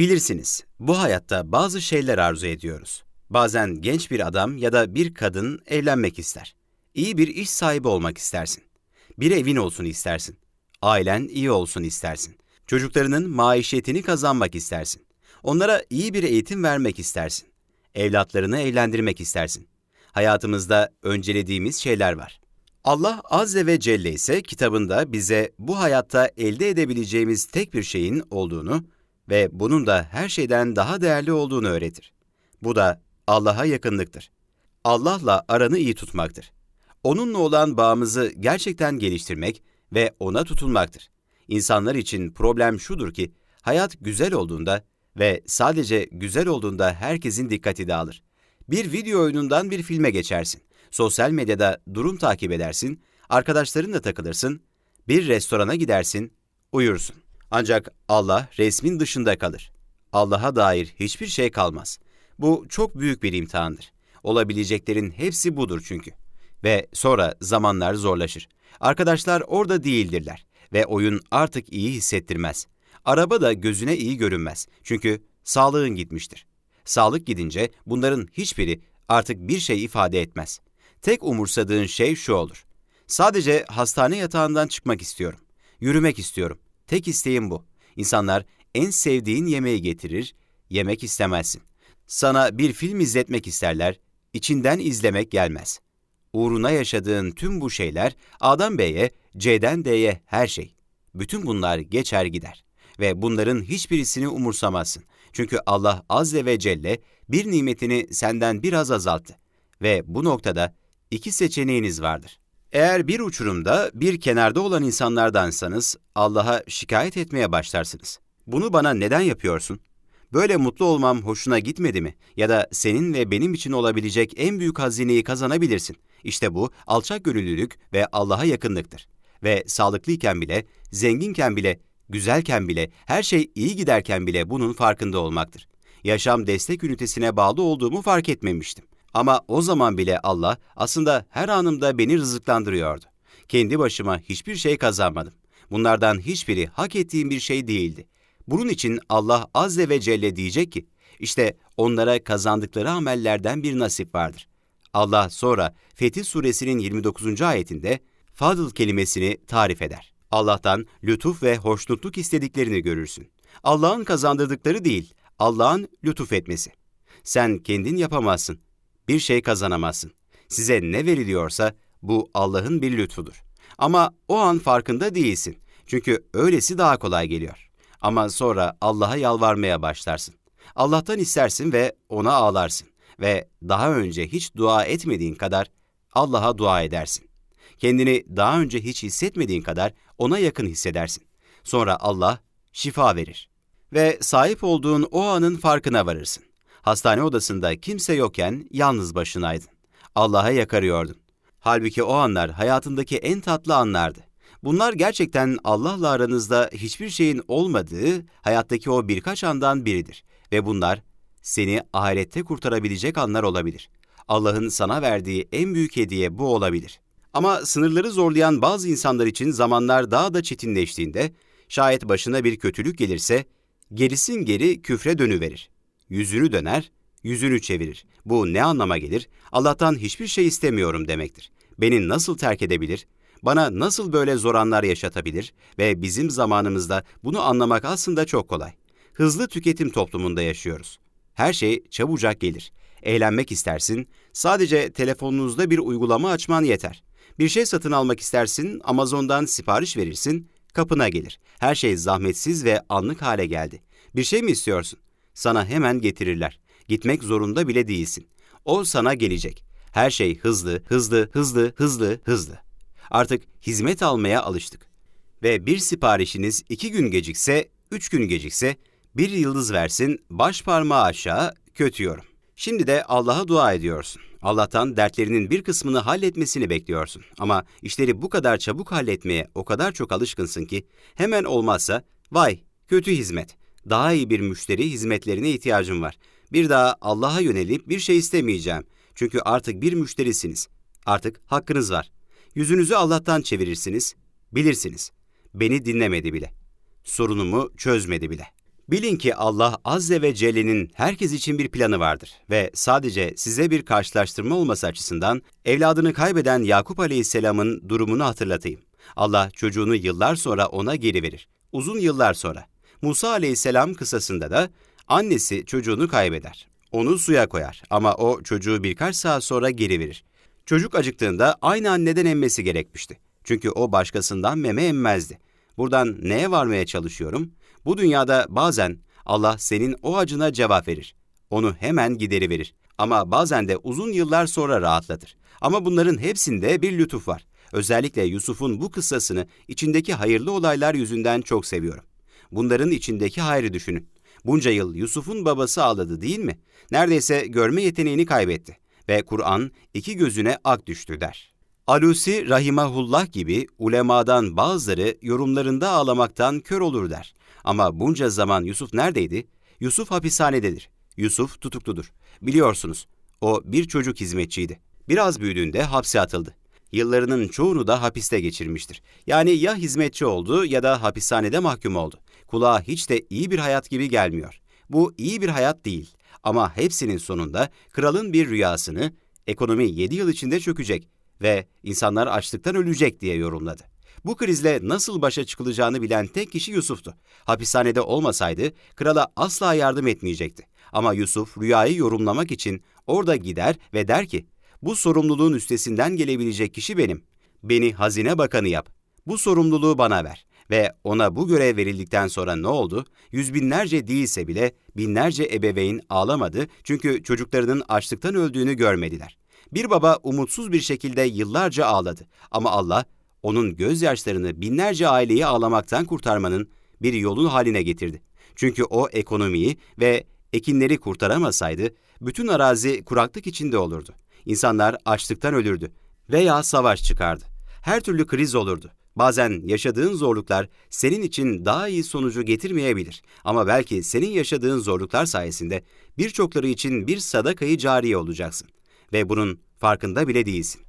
Bilirsiniz, bu hayatta bazı şeyler arzu ediyoruz. Bazen genç bir adam ya da bir kadın evlenmek ister. İyi bir iş sahibi olmak istersin. Bir evin olsun istersin. Ailen iyi olsun istersin. Çocuklarının maişetini kazanmak istersin. Onlara iyi bir eğitim vermek istersin. Evlatlarını evlendirmek istersin. Hayatımızda öncelediğimiz şeyler var. Allah Azze ve Celle ise kitabında bize bu hayatta elde edebileceğimiz tek bir şeyin olduğunu ve bunun da her şeyden daha değerli olduğunu öğretir. Bu da Allah'a yakınlıktır. Allah'la aranı iyi tutmaktır. Onunla olan bağımızı gerçekten geliştirmek ve ona tutulmaktır. İnsanlar için problem şudur ki, hayat güzel olduğunda ve sadece güzel olduğunda herkesin dikkati dağılır. Bir video oyunundan bir filme geçersin. Sosyal medyada durum takip edersin, arkadaşlarınla takılırsın, bir restorana gidersin, uyursun. Ancak Allah resmin dışında kalır. Allah'a dair hiçbir şey kalmaz. Bu çok büyük bir imtihandır. Olabileceklerin hepsi budur çünkü. Ve sonra zamanlar zorlaşır. Arkadaşlar orada değildirler ve oyun artık iyi hissettirmez. Araba da gözüne iyi görünmez. Çünkü sağlığın gitmiştir. Sağlık gidince bunların hiçbiri artık bir şey ifade etmez. Tek umursadığın şey şu olur. Sadece hastane yatağından çıkmak istiyorum. Yürümek istiyorum. Tek isteğim bu. İnsanlar en sevdiğin yemeği getirir, yemek istemezsin. Sana bir film izletmek isterler, içinden izlemek gelmez. Uğruna yaşadığın tüm bu şeyler A'dan B'ye, C'den D'ye her şey. Bütün bunlar geçer gider ve bunların hiçbirisini umursamazsın. Çünkü Allah Azze ve Celle bir nimetini senden biraz azalttı ve bu noktada iki seçeneğiniz vardır. Eğer bir uçurumda bir kenarda olan insanlardansanız Allah'a şikayet etmeye başlarsınız. Bunu bana neden yapıyorsun? Böyle mutlu olmam hoşuna gitmedi mi? Ya da senin ve benim için olabilecek en büyük hazineyi kazanabilirsin. İşte bu alçak gönüllülük ve Allah'a yakınlıktır. Ve sağlıklıyken bile, zenginken bile, güzelken bile, her şey iyi giderken bile bunun farkında olmaktır. Yaşam destek ünitesine bağlı olduğumu fark etmemiştim. Ama o zaman bile Allah aslında her anımda beni rızıklandırıyordu. Kendi başıma hiçbir şey kazanmadım. Bunlardan hiçbiri hak ettiğim bir şey değildi. Bunun için Allah Azze ve Celle diyecek ki, işte onlara kazandıkları amellerden bir nasip vardır. Allah sonra Fetih Suresinin 29. ayetinde fadıl kelimesini tarif eder. Allah'tan lütuf ve hoşnutluk istediklerini görürsün. Allah'ın kazandırdıkları değil, Allah'ın lütuf etmesi. Sen kendin yapamazsın, bir şey kazanamazsın. Size ne veriliyorsa bu Allah'ın bir lütfudur. Ama o an farkında değilsin. Çünkü öylesi daha kolay geliyor. Ama sonra Allah'a yalvarmaya başlarsın. Allah'tan istersin ve ona ağlarsın. Ve daha önce hiç dua etmediğin kadar Allah'a dua edersin. Kendini daha önce hiç hissetmediğin kadar ona yakın hissedersin. Sonra Allah şifa verir. Ve sahip olduğun o anın farkına varırsın. Hastane odasında kimse yokken yalnız başınaydın. Allah'a yakarıyordun. Halbuki o anlar hayatındaki en tatlı anlardı. Bunlar gerçekten Allah'la aranızda hiçbir şeyin olmadığı hayattaki o birkaç andan biridir. Ve bunlar seni ahirette kurtarabilecek anlar olabilir. Allah'ın sana verdiği en büyük hediye bu olabilir. Ama sınırları zorlayan bazı insanlar için zamanlar daha da çetinleştiğinde, şayet başına bir kötülük gelirse, gerisin geri küfre dönüverir. Yüzünü döner, yüzünü çevirir. Bu ne anlama gelir? Allah'tan hiçbir şey istemiyorum demektir. Beni nasıl terk edebilir? Bana nasıl böyle zor anlar yaşatabilir? Ve bizim zamanımızda bunu anlamak aslında çok kolay. Hızlı tüketim toplumunda yaşıyoruz. Her şey çabucak gelir. Eğlenmek istersin, sadece telefonunuzda bir uygulama açman yeter. Bir şey satın almak istersin, Amazon'dan sipariş verirsin, kapına gelir. Her şey zahmetsiz ve anlık hale geldi. Bir şey mi istiyorsun? Sana hemen getirirler. Gitmek zorunda bile değilsin. O sana gelecek. Her şey hızlı, hızlı, hızlı, hızlı, hızlı. Artık hizmet almaya alıştık. Ve bir siparişiniz iki gün gecikse, üç gün gecikse, bir yıldız versin, baş parmağı aşağı, kötü yorum. Şimdi de Allah'a dua ediyorsun. Allah'tan dertlerinin bir kısmını halletmesini bekliyorsun. Ama işleri bu kadar çabuk halletmeye o kadar çok alışkınsın ki hemen olmazsa vay kötü hizmet. Daha iyi bir müşteri hizmetlerine ihtiyacım var. Bir daha Allah'a yönelip bir şey istemeyeceğim. Çünkü artık bir müşterisiniz. Artık hakkınız var. Yüzünüzü Allah'tan çevirirsiniz, bilirsiniz. Beni dinlemedi bile. Sorunumu çözmedi bile. Bilin ki Allah Azze ve Celle'nin herkes için bir planı vardır ve sadece size bir karşılaştırma olması açısından evladını kaybeden Yakup Aleyhisselam'ın durumunu hatırlatayım. Allah çocuğunu yıllar sonra ona geri verir. Uzun yıllar sonra. Musa Aleyhisselam kısasında da annesi çocuğunu kaybeder. Onu suya koyar ama o çocuğu birkaç saat sonra geri verir. Çocuk acıktığında aynı anneden emmesi gerekmişti. Çünkü o başkasından meme emmezdi. Buradan neye varmaya çalışıyorum? Bu dünyada bazen Allah senin o acına cevap verir. Onu hemen gideri verir. Ama bazen de uzun yıllar sonra rahatlatır. Ama bunların hepsinde bir lütuf var. Özellikle Yusuf'un bu kıssasını içindeki hayırlı olaylar yüzünden çok seviyorum. Bunların içindeki hayrı düşünün. Bunca yıl Yusuf'un babası ağladı değil mi? Neredeyse görme yeteneğini kaybetti ve Kur'an iki gözüne ak düştü der. Alusi Rahimahullah gibi ulemadan bazıları yorumlarında ağlamaktan kör olur der. Ama bunca zaman Yusuf neredeydi? Yusuf hapishanededir. Yusuf tutukludur. Biliyorsunuz, o bir çocuk hizmetçiydi. Biraz büyüdüğünde hapse atıldı. Yıllarının çoğunu da hapiste geçirmiştir. Yani ya hizmetçi oldu ya da hapishanede mahkum oldu. Kulağa hiç de iyi bir hayat gibi gelmiyor. Bu iyi bir hayat değil. Ama hepsinin sonunda kralın bir rüyasını, ekonomi 7 yıl içinde çökecek ve insanlar açlıktan ölecek diye yorumladı. Bu krizle nasıl başa çıkılacağını bilen tek kişi Yusuf'tu. Hapishanede olmasaydı krala asla yardım etmeyecekti. Ama Yusuf rüyayı yorumlamak için orada gider ve der ki, bu sorumluluğun üstesinden gelebilecek kişi benim. Beni hazine bakanı yap. Bu sorumluluğu bana ver. Ve ona bu görev verildikten sonra ne oldu? Yüz binlerce değilse bile binlerce ebeveyn ağlamadı çünkü çocuklarının açlıktan öldüğünü görmediler. Bir baba umutsuz bir şekilde yıllarca ağladı ama Allah onun gözyaşlarını binlerce aileyi ağlamaktan kurtarmanın bir yolun haline getirdi. Çünkü o ekonomiyi ve ekinleri kurtaramasaydı bütün arazi kuraklık içinde olurdu. İnsanlar açlıktan ölürdü veya savaş çıkardı. Her türlü kriz olurdu. Bazen yaşadığın zorluklar senin için daha iyi sonucu getirmeyebilir. Ama belki senin yaşadığın zorluklar sayesinde birçokları için bir sadakayı cariye olacaksın. Ve bunun farkında bile değilsin.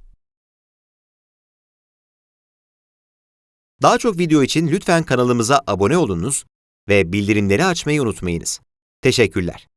Daha çok video için lütfen kanalımıza abone olunuz ve bildirimleri açmayı unutmayınız. Teşekkürler.